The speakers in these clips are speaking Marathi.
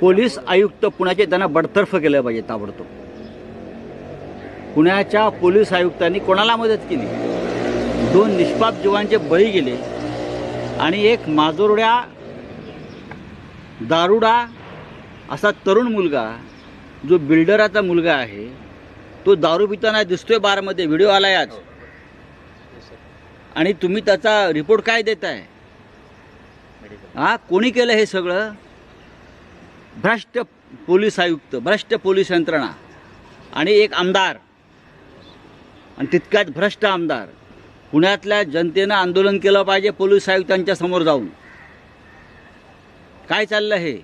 पोलीस आयुक्त पुण्याचे त्यांना बडतर्फ केलं पाहिजे ताबडतोब. पुण्याच्या पोलीस आयुक्तांनी कोणाला मदत केली? दोन निष्पाप जीवांचे बळी गेले आणि एक माजोरड्या दारुडा असा तरुण मुलगा जो बिल्डराचा मुलगा आहे तो दारू पिताना दिसतोय बारमध्ये व्हिडिओ आलाय आज. आणि तुम्ही त्याचा रिपोर्ट काय देताय? हा कोणी केलं हे सगळं? भ्रष्ट पोलीस आयुक्त भ्रष्ट पोलीस यंत्रणा आणि एक आमदार. आणि तितक्यात भ्रष्ट आमदार. पुण्यातल्या जनतेनं आंदोलन केलं पाहिजे पोलीस आयुक्तांच्या समोर जाऊन. काय चाललं हे?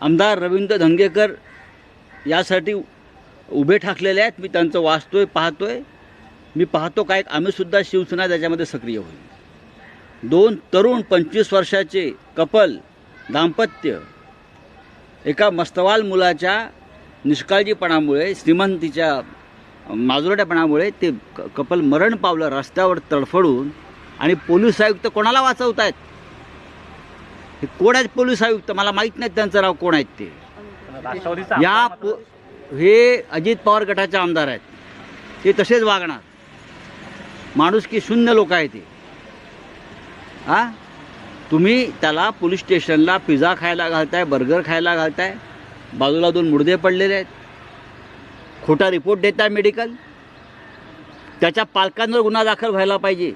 आमदार रवींद्र धंगेकर यासाठी उभे ठाकलेले आहेत. मी त्यांचं वाचतोय पाहतोय. मी पाहतो काय आम्हीसुद्धा शिवसेना त्याच्यामध्ये सक्रिय होईल. दोन तरुण पंचवीस वर्षाचे कपल दाम्पत्य. एका मस्तवाल मुलाच्या निष्काळजीपणामुळे श्रीमंतीच्या माजुरट्यापणामुळे ते क कपल मरण पावलं रस्त्यावर तडफडून आणि पोलीस आयुक्त कोणाला वाचवत आहेत हे कोण आहेत पोलीस आयुक्त? मला माहीत नाही त्यांचं नाव कोण आहेत ते. या पो हे अजित पवार गटाचे आमदार आहेत. ते तसेच वागणार. माणूस की शून्य लोक आहे ते. हा तुम्ही त्याला पोलीस स्टेशनला पिझ्झा खायला घालताय बर्गर खायला घालताय बाजूला दोन मुडदे पडलेले आहेत. खोटा रिपोर्ट देताय मेडिकल. त्याच्या पालकांवर गुन्हा दाखल व्हायला पाहिजे.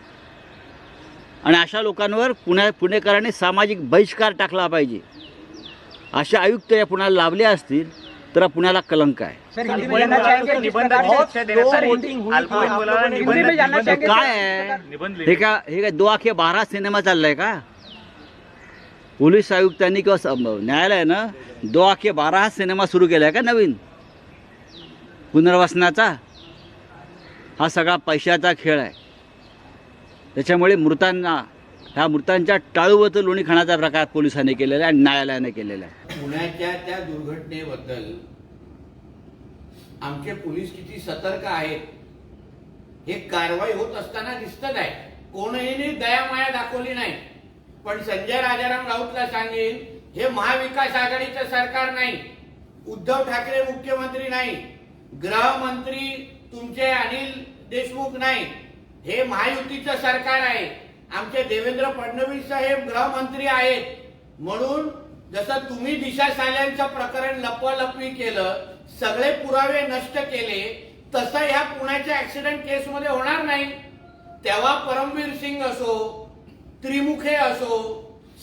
आणि अशा लोकांवर पुण्या पुणेकरांनी सामाजिक बहिष्कार टाकला पाहिजे. असे आयुक्त या पुण्याला लाभले असतील तर पुण्याला कलंक आहे. काय आहे? निबंध हे लिहिले. का हे काय दो आखे बारा सिनेमा चाललाय का? पोलीस आयुक्तांनी किंवा न्यायालयानं दो आखे बारा हा सिनेमा सुरू केलाय का नवीन? पुनर्वसनाचा? हा सगळा पैशाचा खेळ आहे. त्याच्यामुळे मृतांना ह्या मृतांच्या टाळूवरचं लोणी खाण्याचा प्रकार पोलिसांनी केलेला आहे आणि न्यायालयाने केलेला आहे. पुण्याच्या त्या दुर्घटनेबद्दल आमचे पोलीस किती सतर्क आहेत हे कारवाई होत असताना दिसत नाही कोणीही दयामाया दाखवली नाही. पण संजय राजाराम राऊतला सांगेन हे महाविकास आघाडीचं सरकार नाही उद्धव ठाकरे मुख्यमंत्री नाही गृहमंत्री तुमचे अनिल देशमुख नाही हे महायुतीचं सरकार आहे. आमचे देवेंद्र फडणवीस साहेब गृहमंत्री आहेत. म्हणून जसं तुम्ही दिशा साल्यांचं प्रकरण लपवालपवी केलं सगळे पुरावे नष्ट केले तसं ह्या पुण्याच्या ऍक्सिडेंट केसमध्ये होणार नाही. तेव्हा परमवीर सिंग असो त्रिमुखे असो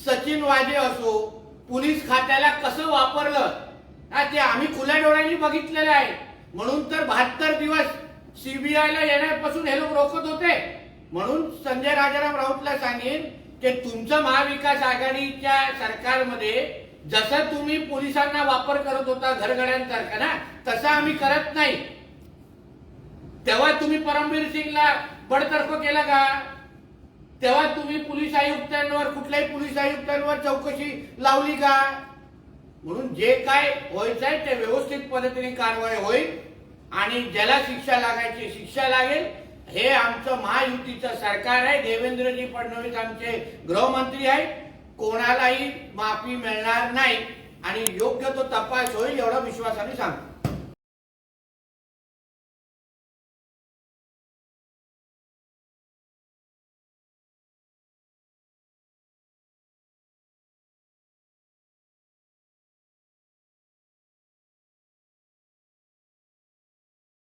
सचिन वाजे असो पोलीस खात्याला कसं वापरलं? ते आम्ही खुल्या डोळ्यांनी बघितलेलं आहे. म्हणून तर बहात्तर दिवस सीबीआयला येण्यापासून हे लोक रोखत होते. म्हणून संजय राजाराम राऊतला सांगेन की तुमचं महाविकास आघाडीच्या सरकारमध्ये जसं तुम्ही पोलिसांना वापर करत होता घरगड्यांसारखा ना तसं आम्ही करत नाही. तेव्हा तुम्ही परमवीर सिंगला बडतर्फ केलं का? तेव्हा तुम्ही पोलीस आयुक्तांवर कुठल्याही पोलीस आयुक्तांवर चौकशी लावली का? म्हणून जे काय व्हायचं आहे ते व्यवस्थित पद्धतीने कारवाई होईल आणि ज्याला शिक्षा लागायची शिक्षा लागेल हे आमचं महायुतीचं सरकार आहे. देवेंद्रजी फडणवीस आमचे गृहमंत्री आहेत. कोणालाही माफी मिळणार नाही आणि योग्य तो तपास होईल एवढा विश्वासाने सांगतो.